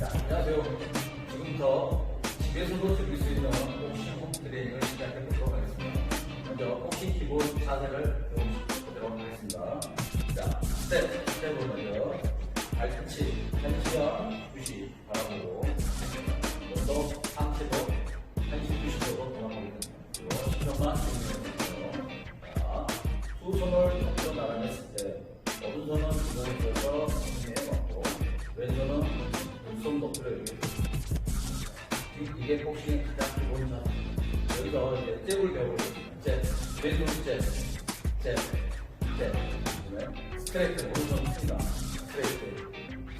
자, 안녕하세요. 지금부터 집에서도 즐길 수 있는 복싱 홈 트레이닝을 시작해 보도록 하겠습니다. 먼저 복싱 기본 자세를 배워보도록 하겠습니다. 자, 스텝, 스텝을 먼저 발끝이 한시와 90 바라보고 먼저 상체도 한시 90도로 돌아보겠습니다. 그리고 시선만 주시면 자, 두 손을 덮쳐 나란했을 때 오른손은 주먹을 들어서 힘에 맞고 왼손은 이렇게. 이- 이게 복싱의 가장 기본 자세 여기서 이제 잽을 배우겠습니다 잽, 왼손 잽, 잽, 잽 스트레이트 오른손 칩니다. 스트레이트.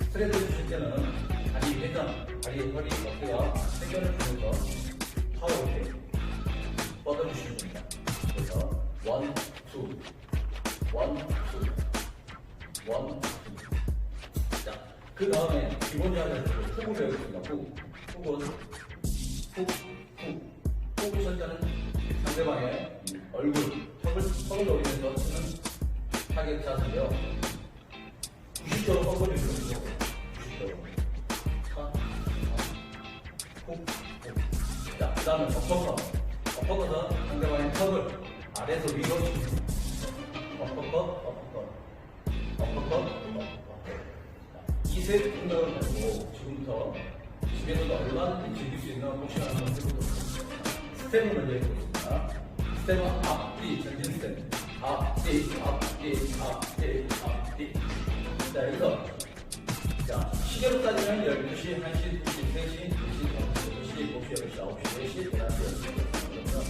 스트레이트 주실 때는 다리 회전, 다리 허리 어깨와 회전을 주면서 파워 이렇게 뻗어주시면 됩니다. 그래서 원, 투, 원, 투, 원, 투. 자, 그 다음에 기본 자세를 훅을 배우겠습니다. 훅. 훅은 훅, 훅. 훅 선자는 상대방의 얼굴, 턱을, 턱을 노리면서 치는 타겟 자세인데요. 90도로 꺾어주시면 돼요. 90도로. 차, 차. 훅, 훅. 자, 그 다음에 엎어컷. 엎어컷은 상대방의 턱을 아래에서 위로 치는 엎어컷, 엎어컷. 엎어컷, 이세 생각을 가지고 지금부터 집에서도 얼마든지 즐길 수 있는 해보도록 하겠습니다. 스텝을 먼저 해보겠습니다. 스텝은 앞뒤 전진 스텝. 앞뒤, 앞뒤, 앞뒤, 앞뒤. 자, 여기서 자, 시계로 따지면 12시, 1시, 2시, 3시, 4시, 5시, 6시, 7시, 8시, 9시, 10시, 11시, 12시. 그러면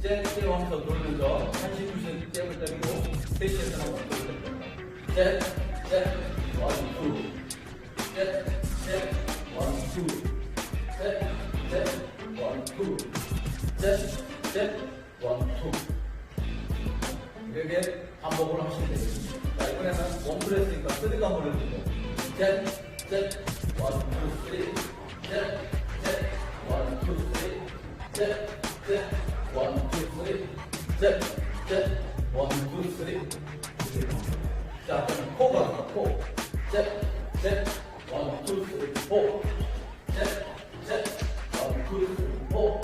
잽, 잽 하면서 돌면서 1시, 2시 잽을 때리고 3시에서 한번 돌립니다. 잽, 잽, 원, 투. 이렇게 반복을 하시면 되겠습니다. 자, 이번에는 원플 했으니까 쓰리가 한번 해볼게요. 잽, 잽, 원, 투, 쓰리. 잽, 잽, 원, 투, 쓰리. 잽, 잽, 원, 투, 쓰리. 잽, 잽, 원, 투, 쓰리. 자, 그럼 코 가서 코. 잽, 잽, 원, 투, 쓰리, 포. 잽, 잽, 원, 투, 쓰리, 포.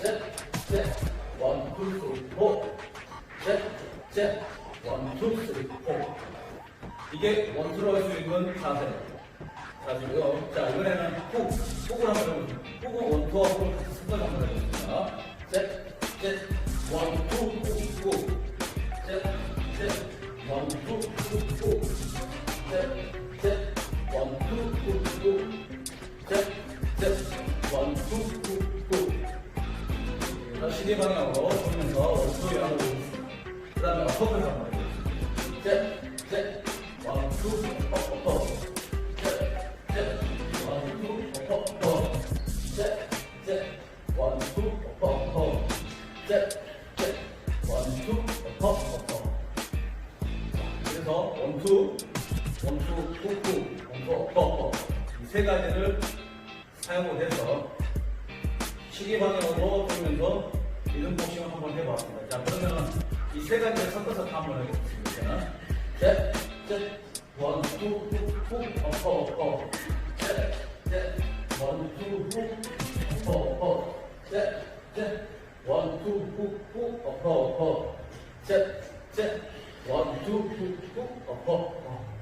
잽, 잽, 원, 투, 쓰리, 포. 잽, 잽, 원, 투, 쓰리, 포. 이게 원투로 할 수 있는 자세. 자세고요. 자, 이번에는 훅. 훅을 한번 해보겠습니다. 훅은 원투와 훅을 같이 섞어서 한번 해보겠습니다. 잽, 잽, 원, 투, 시계 방향으로 돌면서 원투 하고 그 다음에 어퍼컷 한번 해보겠습니다. 잽, 잽, 원, 투, 어퍼컷. 잽, 잽, 원, 투, 어퍼컷. 잽, 잽, 원, 투, 어퍼컷. 잽, 잽, 원, 투, 어퍼컷. 그래서 원 투, 원투, 꾹꾹, 원투, 어퍼컷. 이세 가지를 사용을 해서 시계 방향으로 돌면서 이런 복싱을 한번 해봤습니다. 자, 그러면은 이세 가지를 섞어서 한번 해보겠습니다. 셋, 셋, 원, 투, 훅, 훅, 어퍼, 어퍼. 셋, 셋, 원, 투, 훅, 어퍼, 어퍼. 셋, 셋, 원, 투, 훅, 훅, 어퍼, 어퍼. 셋, 셋, 원, 투, 훅, 훅, 어퍼, 어퍼.